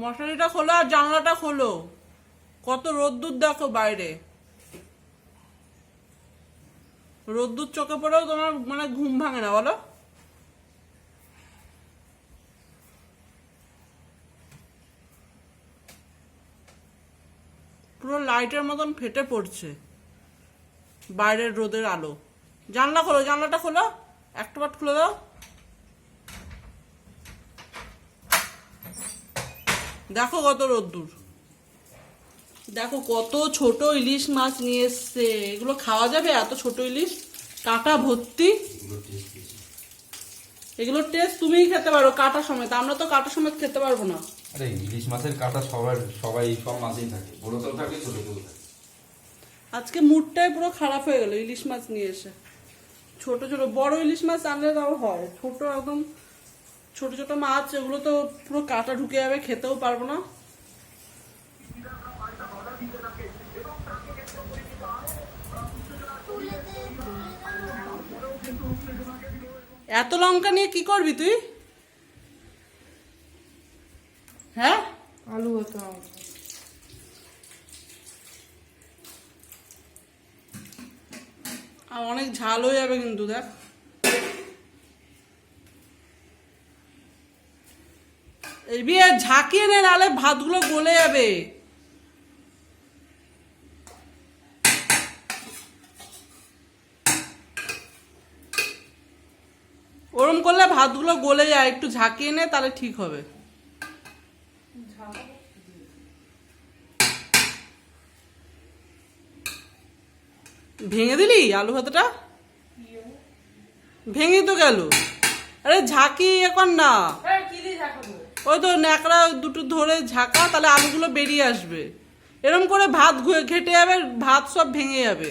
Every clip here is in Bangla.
মশারিটা খোলো আর জানলাটা খোলো। কত রোদ্দুর দেখো বাইরে। রোদ্দুর চোখে পড়েও তোমার মানে ঘুম ভাঙে না, বলো। পুরো লাইটের মতন ফেটে পড়ছে বাইরের রোদের আলো। জানলা খোলো, জানলাটা খোলো। একটা পাট খুলে দাও। দেখো কত রোদ্দুর। দেখো কত ছোট ইলিশ মাছ নিয়ে এসছে। এগুলো খাওয়া যাবে এত ছোট ইলিশ? কাঁটা ভর্তি? এগুলোর টেস্ট তুমিই খেতে পারো কাঁটা সমেত। আমরা তো কাঁটা সমেত খেতে পারব না। আরে ইলিশ মাছের কাটা সবার সবাই সব মাছেই থাকে। বড় তেল থাকে ছোট তেল থাকে। আজকে মুডটাই পুরো খারাপ হয়ে গেল ইলিশ মাছ নিয়ে এসে। ছোট ছোট বড় ইলিশ মাছ আনলে তাও হয়। ছোট একদম ছোট ছোট মাছ এগুলো তো পুরো কাটা ঢুকে যাবে খেতেও পারব না। এত লঙ্কা নিয়ে কি করবি তুই? হ্যাঁ? আলু হতো আর অনেক ঝাল হয়ে যাবে কিন্তু দেখ। এই বিয়ে ঝাঁকিয়ে নে নাহলে ভাতগুলো গলে যাবে। ওরম করলে ভাতগুলো গলে যায়, একটু ঝাঁকিয়ে নে, তাহলে ঠিক হবে। ভেঙে দিলি আলু ভাতটা? ভেঙে তো গেল। আরে ঝাঁকি এখন না। ওই তো ন্যাকড়া দুটো ধরে ঝাঁকা, তাহলে আলুগুলো বেরিয়ে আসবে। এরম করে ভাত ঘেটে যাবে, ভাত সব ভেঙে যাবে।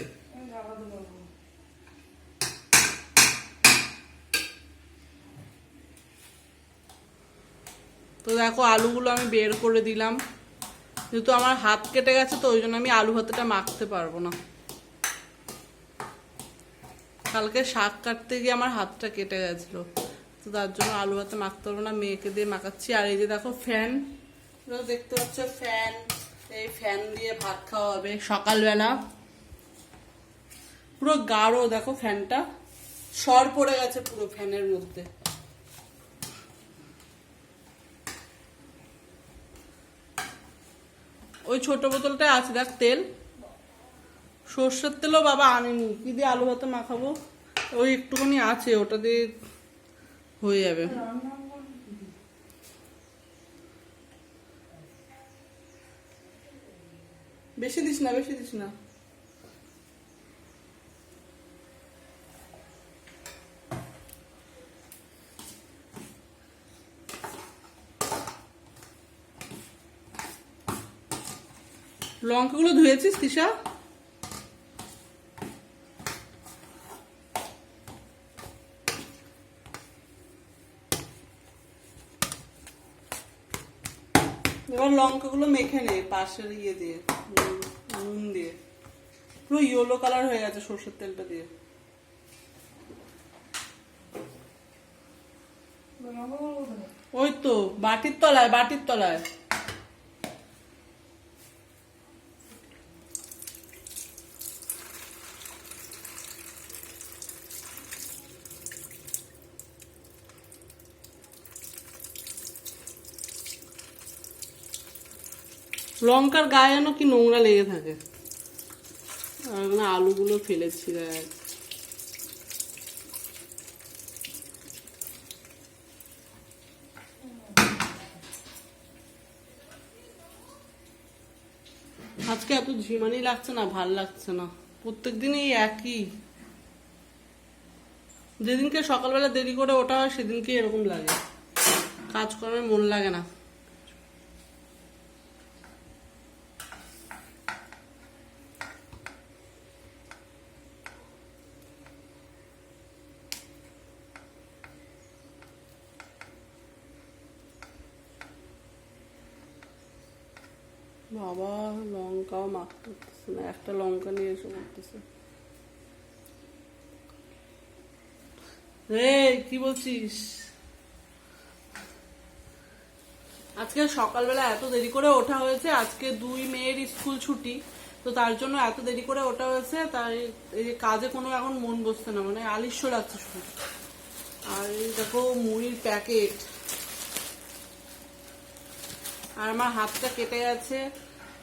তো দেখো, আলুগুলো আমি বের করে দিলাম। যেহেতু আমার হাত কেটে গেছে, তো ওই জন্য আমি আলু ভাতটা মাখতে পারব না। কালকে শাক কাটতে গিয়ে আমার হাতটা কেটে গেছিল। তো তার জন্য আলু ভাতে মাখতে পারব না, মেয়েকে দিয়ে মাখাচ্ছি। আর এই যে দেখো ফ্যান দেখতে পাচ্ছ ফ্যান, এই ফ্যান দিয়ে ভাত খাওয়া হবে সকালবেলা। পুরো গাঢ়, দেখো ফ্যানটা। সর পড়ে গেছে পুরো ফ্যানের মধ্যে। ওই ছোট বোতলটা আছে, দেখ তেল। সর্ষের তেলও বাবা আনেনি। কি দিয়ে আলু ভাতে মাখাবো? ওই একটুখানি আছে, ওটা দিয়ে হয়ে যাবে। বেশি দিস না বেশি দিস না। লঙ্কাগুলো ধুয়েছিস তিশা? এবার লঙ্কাগুলো মেখে নে, পাশের ইয়ে দিয়ে, নুন দিয়ে। পুরো ইয়েলো কালার হয়ে গেছে সর্ষের তেলটা দিয়ে। ওই তো, বাটির তলায় বাটির তলায়। লঙ্কার গায়ে যেন কি নোংরা লেগে থাকে। আর ওখানে আলুগুলো ফেলেছি, দেখ। আজকে এত ঝিমানি লাগছে না, ভালো লাগছে না। প্রত্যেক দিনই একই। যেদিনকে সকালবেলা দেরি করে ওঠা হয় সেদিনকে এরকম লাগে। কাজকর্মে মন লাগে না। বাবা লঙ্কাও মাখতে পারতেছে না, একটা লঙ্কা নিয়ে এসে করতেছে রে কি বলছিস? আজকে সকালবেলা এত দেরি করে ওঠা হয়েছে, আজকে দুই মেয়ের স্কুল ছুটি, তো তার জন্য এত দেরি করে ওঠা হয়েছে, তাই এই কাজে কোনো এখন মন বসছে না মানে আলিস্য লাগছে শুধু। আর দেখো মুড়ির প্যাকেট। আর আমার হাতটা কেটে গেছে।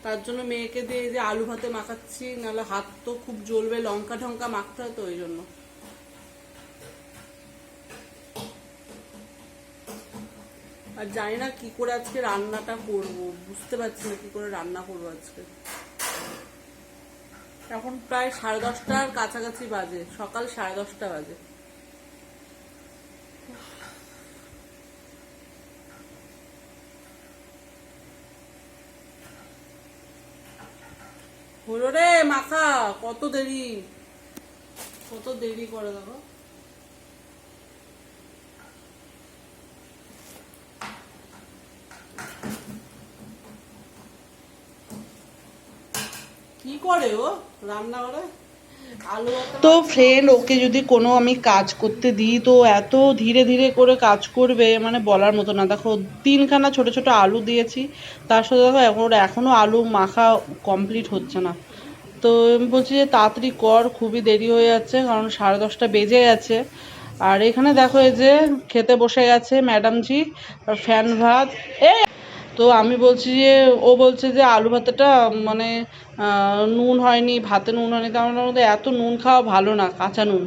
তার জন্য মেয়েকে দিয়ে যে আলু ভাতে মাখাচ্ছি, নাহলে হাত তো খুব জ্বলবে, লঙ্কা ঠঙ্কা মাখতে হয় তো ওই জন্য। আর জানি না কি করে আজকে রান্নাটা করব, বুঝতে পারছি না কি করে রান্না করব আজকে। এখন প্রায় সাড়ে দশটার কাছাকাছি বাজে, সকাল সাড়ে দশটা বাজে। হলো রে মাখা কত দেরি। কত দেরি করে দেখো। কি করে ও রান্না করে তো ফ্রেন্ড ওকে যদি কোনো আমি কাজ করতে দিই, তো এত ধীরে ধীরে করে কাজ করবে মানে বলার মতো না। দেখো, তিনখানা ছোট ছোট আলু দিয়েছি, তার সাথে দেখো, এখন ওর এখনও আলু মাখা কমপ্লিট হচ্ছে না। তো আমি বলছি যে, তাড়াতাড়ি কর, খুবই দেরি হয়ে যাচ্ছে, কারণ সাড়ে দশটা বেজে গেছে। আর এখানে দেখো এই যে, খেতে বসে গেছে ম্যাডামজি ফ্যান ভাত। এ তো আমি বলছি যে ও বলছে যে আলু ভাতেটা মানে নুন হয়নি ভাতে নুন হয়নি তার মধ্যে এত নুন খাওয়া ভালো না কাঁচা নুন।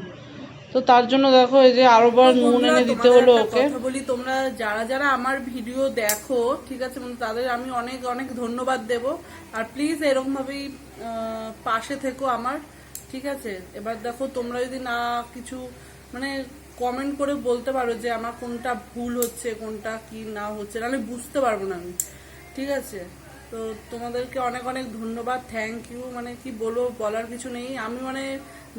তো তার জন্য দেখো এই যে আরও বার নুন এনে দিতে হলো ওকে। বলি তোমরা যারা যারা আমার ভিডিও দেখো ঠিক আছে মানে তাদের আমি অনেক অনেক ধন্যবাদ দেব। আর প্লিজ এরকম ভাবেই পাশে থেকো আমার ঠিক আছে? এবার দেখো তোমরা যদি না কিছু মানে কমেন্ট করে বলতে পারো যে আমার কোনটা ভুল হচ্ছে, কোনটা কি না হচ্ছে, নাহলে বুঝতে পারব না আমি। ঠিক আছে? তো তোমাদেরকে অনেক অনেক ধন্যবাদ থ্যাংক ইউ মানে কি বলব, বলার কিছু নেই। আমি মানে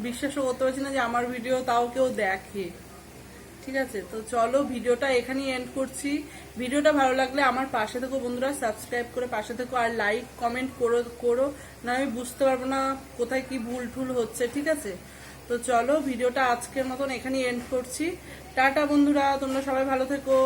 বিশ্বাসও করতে পারছি না যে আমার ভিডিও তাও কেউ দেখে। ঠিক আছে? তো চলো ভিডিওটা এখানেই এন্ড করছি। ভিডিওটা ভালো লাগলে আমার পাশে থেকো বন্ধুরা সাবস্ক্রাইব করে পাশে থেকো আর লাইক কমেন্ট করো করো। না আমি বুঝতে পারব না কোথায় কি ভুল টুল হচ্ছে, ঠিক আছে? তো চলো ভিডিওটা আজকের মতন এখানেই এন্ড করছি। টাটা বন্ধুরা তোমরা সবাই ভালো থেকো।